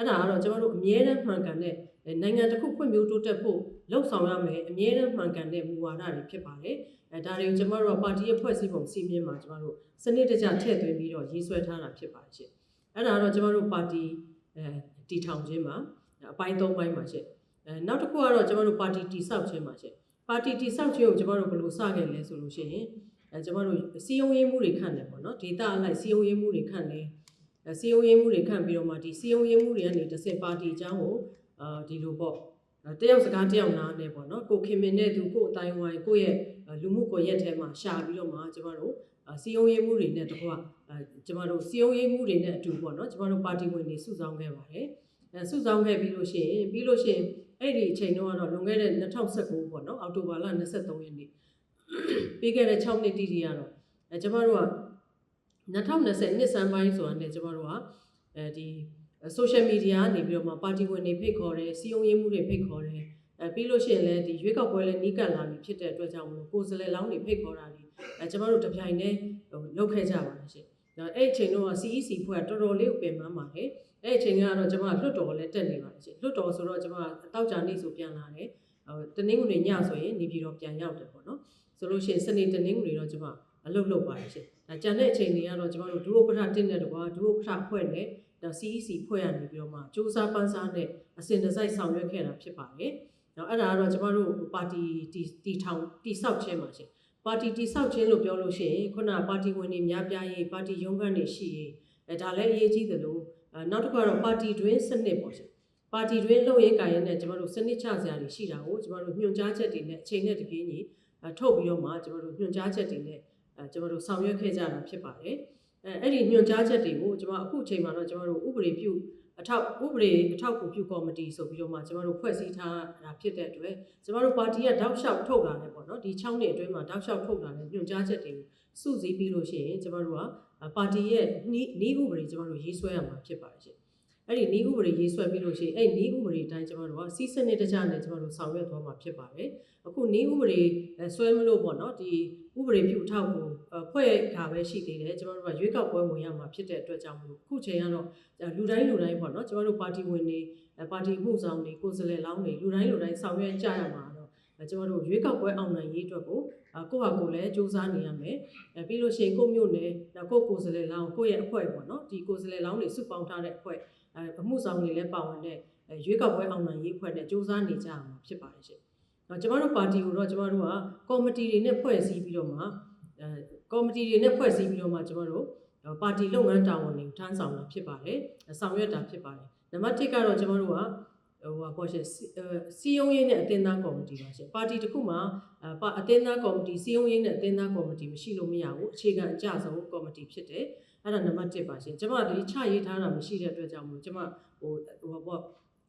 အဲ့ဒါကတော့ကျွန်တော်တို့အမြဲတမ်းမှန်ကန်တဲ့နိုင်ငံတစ်ခုဖွံ့ဖြိုးတိုးတက်ဖို့လှုံ့ဆော်ရမယ်အမြဲတမ်းမှန်ကန်တဲ့မူဝါဒတွေဖြစ်ပါတယ်အဲဒါတွေကိုကျွန်တော်တို့ကပါတီရဲ့ဖွဲ့စည်းပုံစီမင်းမှာကျွန်တော်တို့စနစ်တကျထည့်သွင်းပြီးတော့ရေးဆွဲထားတာဖြစ်ပါတယ်ရှင်အဲ့ဒါကတော့ကျွန်တော်တို့ပါတီအဲတီထောင်ခြင်းမှာအပိုင်း၃ပိုင်းမှာရှင်အဲနောက်တစ်ခုကတော့ကျွန်တော်တို့ပါတီတီဆောက်ခြင်းမှာရှင်ပါတီတီဆောက်ခြင်းကိုကျွန်တော်တို့ဘယ်လိုစခဲ့လဲဆိုလို့ရှိရင်အဲကျွန်တော်တို့စီယုံရေးမှုတွေခန့်တယ်ပေါ့နော်ဒေတာအလိုက်စီယုံရေးမှုတွေခန့်တယ်အဲ စီယုံရေးမှုတွေခန့်ပြီးတော့မှဒီစီယုံရေးမှုတွေကနေတစ်စင်ပါတီအကြောင်းကိုအာဒီလိုပေါ့အဲတယောက်စကားတယောက်နားနဲ့ပေါ့နော်ကိုခင်မင်တဲ့သူကိုအတိုင်းဝိုင်းကိုရဲ့အဲလူမှုကွန်ရက်ထဲမှာရှာပြီးတော့မှကျမတို့အာစီယုံရေးမှုတွေနဲ့တကွအဲကျမတို့စီယုံရေးမှုတွေနဲ့အတူပေါ့နော်ကျမတို့ပါတီဝင်တွေစုဆောင်းခဲ့ပါတယ်အဲစုဆောင်းခဲ့ပြီးလို့ရှိရင်ပြီးလို့ရှိရင်အဲ့ဒီအချိန်တုန်းကတော့လွန်ခဲ့တဲ့2019ပေါ့နော်အောက်တိုဘာလ23ရက်နေ့ပြီးခဲ့တဲ့6နှစ်တိတိကတော့အဲကျမတို့က 2020နှစ်စံပိုင်းဆိုတာနဲ့ကျမတို့ကအဲဒီ social media ကနေပြီးတော့မှပါတီဝင်တွေဖိတ်ခေါ်တယ်စီယုံရေးမှုတွေဖိတ်ခေါ်တယ်အဲပြီးလို့ရှိရင်လည်းဒီရွေးကောက်ပွဲလည်းနီးကပ်လာပြီဖြစ်တဲ့အတွက်ကြောင့်မလို့ကိုယ်စလဲလောင်းတွေဖိတ်ခေါ်တာတွေအဲကျမတို့တပြိုင်တည်းဟိုလုပ်ခဲ့ကြပါတယ်ရှင်ဒါအဲ့အချိန်တော့ CEC ဖွဲ့တော်တော်လေးကိုပြင်ပန်းပါတယ်အဲ့အချိန်ကတော့ကျမလွတ်တော်လည်းတက်နေပါတယ်ရှင်လွတ်တော်ဆိုတော့ကျမတောက်ကြနေ့ဆိုပြန်လာတယ်ဟိုတနင်္ဂနွေညဆိုရင်နေပြည်တော်ပြန်ရောက်တယ်ပေါ့နော်ဆိုလို့ရှိရင်စနေတနင်္ဂနွေတော့ကျမအလုပ်လုပ်ပါတယ်ရှင် ဒါကြံတဲ့အချိန်တွေကတော့ကျမတို့ဒုဥက္ကဋ္ဌတင်းတဲ့တကွာဒုဥက္ကဋ္ဌဖွဲ့နဲ့ဒါ CEC ဖွဲ့ရနေပြီးတော့မှစူးစမ်းပန်းစားနဲ့အစဉ်တစိုက်ဆောင်ရွက်ခဲ့တာဖြစ်ပါတယ်။နောက်အဲ့ဒါကတော့ကျမတို့ပါတီတီတီထောင်တီဆောက်ခြင်းပါရှင်။ပါတီတီဆောက်ခြင်းလို့ပြောလို့ရှိရင်ခုနပါတီဝင်တွေများပြားရေးပါတီရုံးခန်းတွေရှိရေးအဲဒါလည်းအရေးကြီးတယ်လို့အဲနောက်တစ်ခုကတော့ပါတီတွင်းစနစ်ပေါ့ရှင်။ပါတီတွင်းလုံရေးကာရင်နဲ့ကျမတို့စနစ်ချစရာတွေရှိတာကိုကျမတို့ညွှန်ကြားချက်တွေနဲ့အချိန်နဲ့တပြေးညီအဲထုတ်ပြီးတော့မှကျမတို့ညွှန်ကြားချက်တွေနဲ့အဲ ကျမတို့ဆောင်ရွက်ခဲ့ကြတာဖြစ်ပါတယ်။အဲအဲ့ဒီညွှန်ကြားချက်တွေကိုကျမအခုအချိန်မှာတော့ကျမတို့ဥပဒေပြုအထောက်ဥပဒေအထောက်အကူပြုကော်မတီဆိုပြီးတော့မှကျမတို့ဖွဲ့စည်းထားတာဖြစ်တဲ့အတွက်ကျမတို့ပါတီကတောက်လျှောက်ထုတ်လာတယ်ပေါ့နော်ဒီ6နှစ်အတွင်းမှာတောက်လျှောက်ထုတ်လာတဲ့ညွှန်ကြားချက်တွေကိုစုစည်းပြီးလို့ရှိရင်ကျမတို့ကပါတီရဲ့နီးနီးဥပဒေကျမတို့ရေးဆွဲရမှာဖြစ်ပါတယ်ရှင် အဲ့ဒီနီးဥပဒေရေးဆွဲပြီးလို့ရှိရင်အဲ့နီးဥပဒေအတိုင်းကျမတို့ကစီးစနစ်တကျနဲ့ကျမတို့ဆောင်ရွက်သွားမှာဖြစ်ပါတယ်အခုနီးဥပဒေဆွဲမလို့ပေါ့နော်ဒီဥပဒေပြုထောက်ကိုဖွဲ့တာပဲရှိသေးတယ်ကျမတို့ကရွေးကောက်ပွဲဝင်ရမှာဖြစ်တဲ့အတွက်ကြောင့်မလို့ခုချိန်ကတော့လူတိုင်းလူတိုင်းပေါ့နော်ကျမတို့ပါတီဝင်တွေပါတီမှုဆောင်တွေကိုယ်စားလှယ်လောင်းတွေလူတိုင်းလူတိုင်းဆောင်ရွက်ကြရမှာတော့ကျမတို့ရွေးကောက်ပွဲအောင်နိုင်ရေးအတွက်ကိုကိုယ့်ဟာကိုယ်လည်းစူးစမ်းနေရမယ်အဲပြီးလို့ရှိရင်ကိုယ့်မျိုးနယ်ကိုယ့်ကိုယ်စားလှယ်လောင်းကိုယ့်ရဲ့အဖွဲ့ပေါ့နော်ဒီကိုယ်စားလှယ်လောင်းတွေစုပေါင်းထားတဲ့အဖွဲ့ အဲအမှုဆောင်တွေလည်းပါဝင်တဲ့ရွေးကောက်ပွဲအောင်နိုင်ရေးအဖွဲ့နဲ့စူးစမ်းနေကြရမှာဖြစ်ပါတယ်ရှင်ကျမတို့ပါတီကိုတော့ကျမတို့ကကော်မတီတွေနဲ့ဖွဲ့စည်းပြီးတော့မှအဲကော်မတီတွေနဲ့ဖွဲ့စည်းပြီးတော့မှကျမတို့ပါတီလုပ်ငန်းတာဝန်တွေထမ်းဆောင်တာဖြစ်ပါတယ်ဆောင်ရွက်တာဖြစ်ပါတယ်နံပါတ်1ကတော့ကျမတို့ကဟိုဟာပေါ့ရှင်စီယုံရေးနဲ့အတင်းသားကော်မတီပါရှင်ပါတီတစ်ခုမှာအတင်းသားကော်မတီစီယုံရေးနဲ့အတင်းသားကော်မတီမရှိလို့မရဘူးအခြေခံအကျဆုံးကော်မတီဖြစ်တယ် အဲ့ဒါနံပါတ်1ပါရှင်ကျမဒီချရေးထားတာမရှိတဲ့အတွက်ကြောင့်မို့ကျမဟိုဟိုပေါ့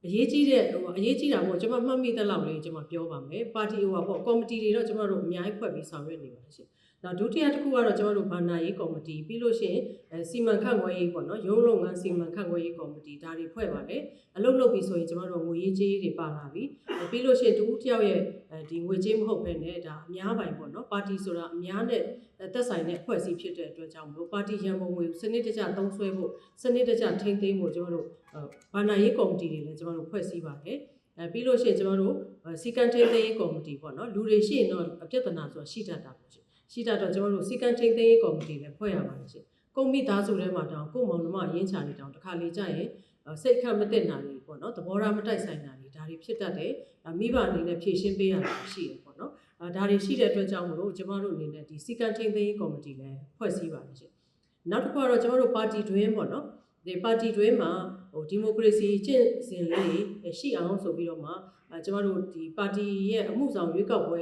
အရေးကြီးတဲ့ဟိုအရေးကြီးတာပေါ့ကျွန်မမှတ်မိတဲ့လောက်လေးကျွန်မပြောပါမယ်ပါတီဟိုပေါ့ကော်မတီတွေတော့ကျွန်တော်တို့အများကြီးဖွဲ့ပြီးဆောင်ရွက်နေပါတယ်ရှင်နောက်ဒုတိယတစ်ခုကတော့ကျွန်တော်တို့ဘာနာရေးကော်မတီပြီးလို့ရှိရင်အဲစီမံခန့်ခွဲရေးပေါ့နော်ရုံးလုပ်ငန်းစီမံခန့်ခွဲရေးကော်မတီဒါတွေဖွဲ့ပါတယ်အလုပ်လုပ်ပြီးဆိုရင်ကျွန်တော်တို့ငွေရေးကြေးတွေပါလာပြီပြီးလို့ရှိရင်တူတယောက်ရဲ့ဒီငွေကြေးမဟုတ်ဘဲနဲ့ဒါအများပိုင်ပေါ့နော်ပါတီဆိုတာအများနဲ့ သက်ဆိုင်တဲ့အဖွဲ့အစည်းဖြစ်တဲ့အတွက်ကြောင့်မလို့ပါတီရန်ပုံငွေစနစ်တကျသုံးစွဲဖို့စနစ်တကျထိန်းသိမ်းဖို့ကျွန်တော်တို့ဘာနာရေးကော်မတီတွေလည်းကျွန်တော်တို့ဖွဲ့စည်းပါတယ်အဲပြီးလို့ရှိရင်ကျွန်တော်တို့စီကံထိန်းသိမ်းရေးကော်မတီပေါ့နော်လူတွေရှိရင်တော့အပြဿနာဆိုတာရှိတတ်တာပေါ့ရှင်ရှိတတ်တော့ကျွန်တော်တို့စီကံထိန်းသိမ်းရေးကော်မတီလည်းဖွဲ့ရပါတယ်ရှင်ကုမ္ပဏီသားစုထဲမှာတောင်ကိုမောင်နှမရင်းချနေတောင်တစ်ခါလေကြာရင်စိတ်ခတ်မတက်တာတွေပေါ့နော်သဘောထားမတိုက်ဆိုင်တာတွေဒါတွေဖြစ်တတ်တယ်မိဘအနေနဲ့ဖြည့်ရှင်းပေးရတာရှိတယ်ပေါ့နော် ဒါတွေရှိတဲ့အတွက်ကြောင့်မလို့ကျွန်တော်တို့အနေနဲ့ဒီစီကံထိန်းသိမ်းရေးကော်မတီလည်းဖွဲ့စည်းပါတယ်ရှင်နောက်တစ်ခုကတော့ကျွန်တော်တို့ပါတီတွင်းပေါ့နော်ဒီပါတီတွင်းမှာဟိုဒီမိုကရေစီကျင့်စဉ်လေးရှိအောင်ဆိုပြီးတော့မှအဲကျမတို့ဒီပါတီရဲ့အမှုဆောင်ရွေးကောက်ပွဲ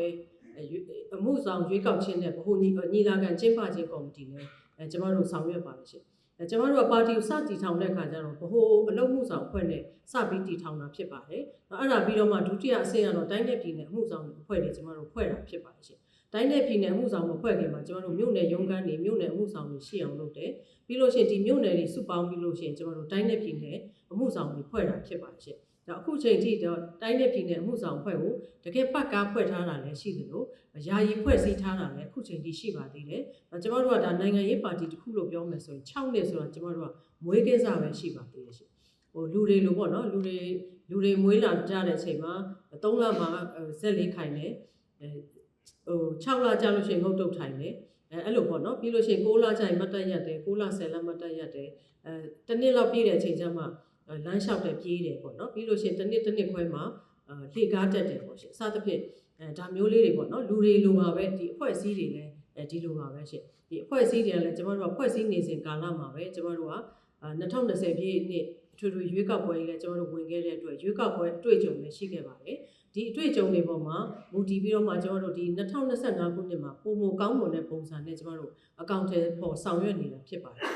အမှုဆောင်ရွေးကောက်ခြင်းနဲ့ဗဟိုညီလာခံကျင်းပခြင်းကော်မတီလည်းအဲကျမတို့ဆောင်ရွက်ပါတယ်ရှင် အဲကျမတို့ကပါတီကိုစတည်ထောင်တဲ့အခါကျတော့ဗဟိုအလုပ်မှုဆောင်အဖွဲ့နဲ့စပြီးတည်ထောင်တာဖြစ်ပါတယ်အဲ့ဒါပြီးတော့မှဒုတိယအဆင့်ကတော့တိုင်းနယ်ပြည်နယ်အမှုဆောင်အဖွဲ့တွေကျမတို့ဖွဲ့တာဖြစ်ပါတယ်ရှင်တိုင်းနယ်ပြည်နယ်မှုဆောင်မဖွဲ့ခင်မှာကျွန်တော်တို့မြို့နယ်ရုံးခန်းတွေမြို့နယ်မှုဆောင်တွေရှိအောင်လုပ်တယ်ပြီးလို့ရှိရင်ဒီမြို့နယ်တွေစုပေါင်းပြီးလို့ရှိရင်ကျွန်တော်တို့တိုင်းနယ်ပြည်နယ်အမှုဆောင်တွေဖွဲ့တာဖြစ်ပါရှင့် ဒါအခုချိန်ထိတော့တိုင်းနယ်ပြည်နယ်အမှုဆောင်ဖွဲ့ကိုတကယ်ပတ်ကားဖွဲ့ထားတာလည်းရှိသလိုယာယီဖွဲ့စည်းထားတာလည်းအခုချိန်ထိရှိပါသေးတယ်ကျွန်တော်တို့ကဒါနိုင်ငံရေးပါတီတစ်ခုလို့ပြောမယ်ဆိုရင်6နှစ်ဆိုတော့ကျွန်တော်တို့ကမွေးကိစ္စပဲရှိပါသေးတယ်ရှင့်ဟိုလူတွေလိုပေါ့နော်လူတွေလူတွေမွေးလာကြတဲ့အချိန်မှာ3လမှာဇက်လေးခိုင်တယ်အဲဟို6လကြာလို့ရှိရင်ငုတ်တုတ်ထိုင်တယ်အဲအဲ့လိုပေါ့နော်ပြီးလို့ရှိရင်6လကြာရင်မတ်တက်ရက်တယ်6လ10လမတ်တက်ရက်တယ်အဲတစ်နှစ်လောက်ပြည့်တဲ့အချိန်ကျမှ လမ်းလျှောက်တယ်ပြေးတယ်ပေါ့နော်ပြီးလို့ရှိရင်တစ်နှစ်တစ်နှစ်ခွဲမှာလေကားတက်တယ်ပေါ့ရှင်အစသဖြင့်အဲဒါမျိုးလေးတွေပေါ့နော်လူတွေလိုပါပဲဒီအဖွဲ့အစည်းတွေလည်းအဲဒီလိုပါပဲရှင်ဒီအဖွဲ့အစည်းတွေကလည်းကျမတို့ကဖွဲ့စည်းနေစဉ်ကာလမှာပဲကျမတို့ကအာ2020ပြည့်နှစ်အထွေထွေရွေးကောက်ပွဲကြီးလည်းကျွန်တော်တို့ဝင်ခဲ့တဲ့အတွက်ရွေးကောက်ပွဲအတွေ့အကြုံလည်းရှိခဲ့ပါတယ်ဒီအတွေ့အကြုံတွေပေါ်မှာမူတည်ပြီးတော့မှကျွန်တော်တို့ဒီ2025ခုနှစ်မှာပုံမကောင်းမွန်တဲ့ပုံစံနဲ့ကျွန်တော်တို့အကောင့်ထဲပေါ်ဆောင်ရွက်နေတာဖြစ်ပါတယ်